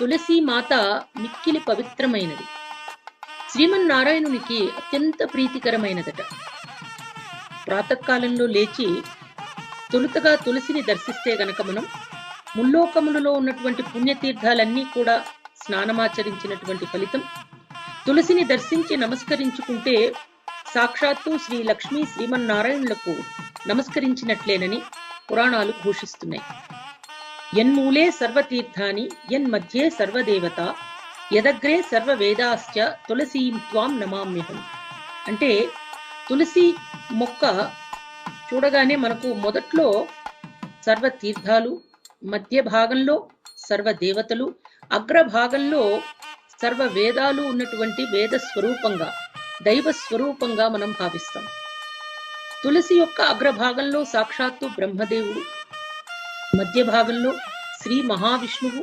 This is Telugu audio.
తులసి మాత మిక్కిలి పవిత్రమైనది. శ్రీమన్నారాయణునికి అత్యంత ప్రీతికరమైనదట. ప్రాతకాలంలో లేచి తొలుతగా తులసిని దర్శిస్తే గనక మనం ముల్లోకములలో ఉన్నటువంటి పుణ్యతీర్థాలన్నీ కూడా స్నానమాచరించినటువంటి ఫలితం. తులసిని దర్శించి నమస్కరించుకుంటే సాక్షాత్తు శ్రీ లక్ష్మీ శ్రీమన్నారాయణులకు నమస్కరించినట్లేనని పురాణాలు ఘోషిస్తున్నాయి. యన్మూలే సర్వతీర్థాని యన్మధ్యే సర్వదేవత యదగ్రే సర్వ వేదాశ్చ తులసీం త్వాం నమామ్యహం అంటే తులసి మొక్క చూడగానే మనకు మొదట్లో సర్వ తీర్థాలు మధ్య భాగంలో సర్వ దేవతలు అగ్ర భాగంలో సర్వ వేదాలు ఉన్నటువంటి వేద స్వరూపంగా దైవ స్వరూపంగా మనం భావిస్తాం. తులసి యొక్క అగ్రభాగంలో సాక్షాత్తు బ్రహ్మదేవుడు మధ్య భాగంలో శ్రీ మహావిష్ణువు